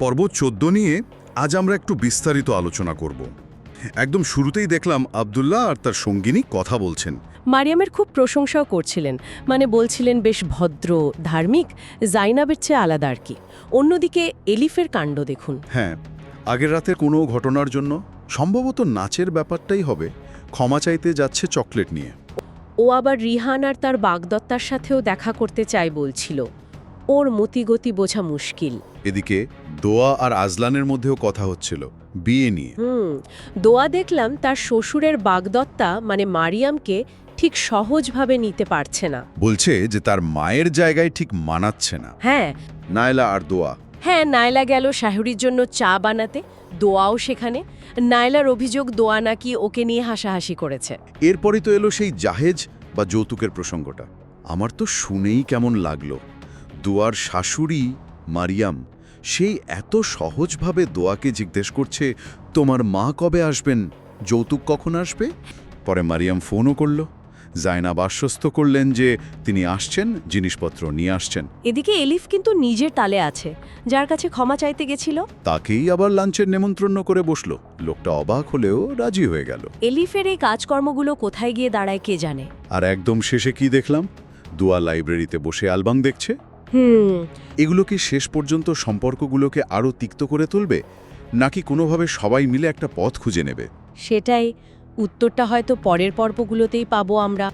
পর্ব চোদ্দ নিয়ে আজ আমরা একটু বিস্তারিত আলোচনা করব। একদম শুরুতেই দেখলাম আবদুল্লাহ আর তার সঙ্গিনী কথা বলছেন। মারিয়ামের খুব প্রশংসাও করছিলেন। মানে বলছিলেন বেশ ভদ্র ধার্মিক জাইনাবের চেয়ে আলাদা আর কি। অন্যদিকে এলিফের কাণ্ড দেখুন। হ্যাঁ আগের রাতের কোনো ঘটনার জন্য সম্ভবত নাচের ব্যাপারটাই হবে। ক্ষমা চাইতে যাচ্ছে চকলেট নিয়ে। ও আবার রিহান আর তার বাগদত্তার সাথেও দেখা করতে চায় বলছিল। ওর মতিগতি বোঝা মুশকিল। এদিকে দোয়া আর আজলানের মধ্যেও কথা হচ্ছিল বিয়ে নিয়ে। হুম দোয়া দেখলাম তার শ্বশুরের বাগদত্তা মানে মারিয়ামকে ঠিক সহজভাবে নিতে পারছে না। বলছে যে তার মায়ের জায়গায় ঠিক মানাচ্ছে না। হ্যাঁ। নায়লা আর দোয়া। হ্যাঁ নায়লা গেল শাহুরির জন্য চা বানাতে দোয়াও সেখানে। নায়লার অভিযোগ দোয়া নাকি ওকে নিয়ে হাসাহাসি করেছে। এরপরই তো এলো সেই জাহেজ বা যৌতুকের প্রসঙ্গটা। আমার তো শুনেই কেমন লাগল। দোয়ার শাশুড়ি মারিয়াম সেই এত সহজভাবে দোয়াকে জিজ্ঞেস করছে তোমার মা কবে আসবেন? যৌতুক কখন আসবে? পরে মারিয়াম ফোনও করল। জায়নাব আশ্বস্ত করলেন যে তিনি আসছেন জিনিসপত্র নিয়ে আসছেন। এদিকে এলিফ কিন্তু নিজের তালে আছে যার কাছে ক্ষমা চাইতে গেছিল। তাকেই আবার লাঞ্চের নেমন্ত্রণ করে বসল। লোকটা অবাক হলেও রাজি হয়ে গেল। এলিফের এই কাজকর্মগুলো কোথায় গিয়ে দাঁড়ায় কে জানে? আর একদম শেষে কি দেখলাম? দুয়া লাইব্রেরিতে বসে অ্যালবাম দেখছে। হুম। এগুলো কি শেষ পর্যন্ত সম্পর্কগুলোকে আরও তিক্ত করে তুলবে নাকি কোনোভাবে সবাই মিলে একটা পথ খুঁজে নেবে? সেটাই উত্তরটা হয়তো পরের পর্বগুলোতেই পাবো আমরা।